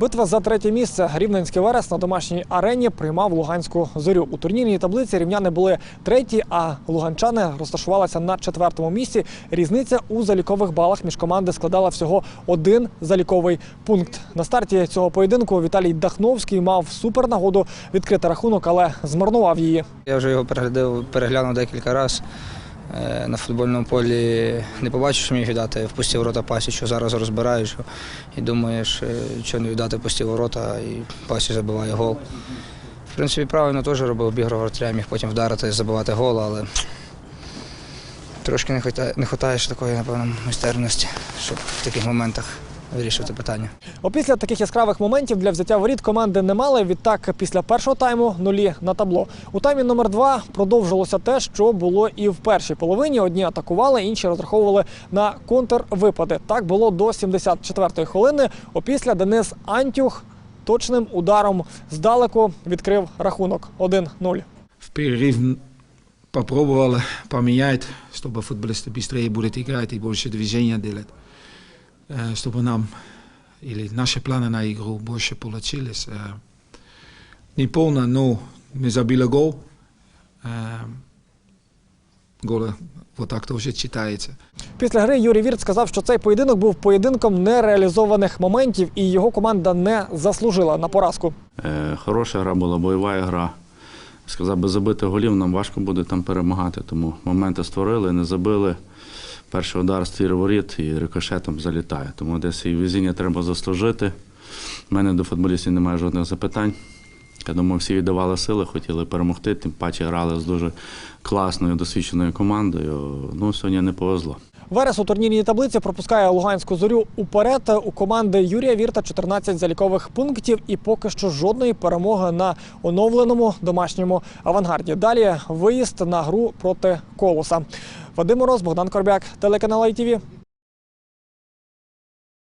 Битва за третє місце. Рівненський Верес на домашній арені приймав Луганську зорю. У турнірній таблиці рівняни були треті, а луганчани розташувалися на четвертому місці. Різниця у залікових балах між команди складала всього один заліковий пункт. На старті цього поєдинку Віталій Дахновський мав супернагоду відкрити рахунок, але змарнував її. Я вже його переглянув декілька разів. Е, На футбольному полі не побачив, що міг віддати в пусті ворота пасі, що зараз розбираєш і думаєш, е, що не віддати в пусті ворота, і пасі забиває гол. В принципі, правильно теж робив, обіграв вратаря, міг потім вдарити, забивати гол, але трошки не вистачає, такої, напевно, майстерності, щоб в таких моментах вирішувати питання. Опісля таких яскравих моментів для взяття воріт команди не мали. Відтак, після першого тайму нулі на табло. У таймі номер два продовжилося те, що було і в першій половині. Одні атакували, інші розраховували на контрвипади. Так було до 74-ї хвилини. Опісля Денис Антюх точним ударом здалеку відкрив рахунок 1-0. в перерыв попробовал поменять, чтобы футболисты быстрее будут играть и больше движения делать, Э, чтобы нам или наши планы на игру больше получились. Э, Не полно, но мы забили гол. Э, Гол вот так тоже читается. Після гри Юрій Вірт сказав, що цей поєдинок був поєдинком нереалізованих моментів, і його команда не заслужила на поразку. Е, Хороша гра була, бойова гра. Сказав, без забитих голів нам важко буде там перемагати, тому моменти створили, не забили. Перший удар стір і рикошетом залітає. Тому десь і везіння треба заслужити. У мене до футболістів немає жодних запитань. Я думаю, всі віддавали сили, хотіли перемогти, тим паче грали з дуже класною, досвідченою командою. Ну, сьогодні не повезло. Верес у турнірній таблиці пропускає Луганську зорю уперед. У команди Юрія Вірта 14 залікових пунктів і поки що жодної перемоги на оновленому домашньому авангарді. Далі виїзд на гру проти колоса. Вадим Мороз, Богдан Корбяк, телеканал ITV.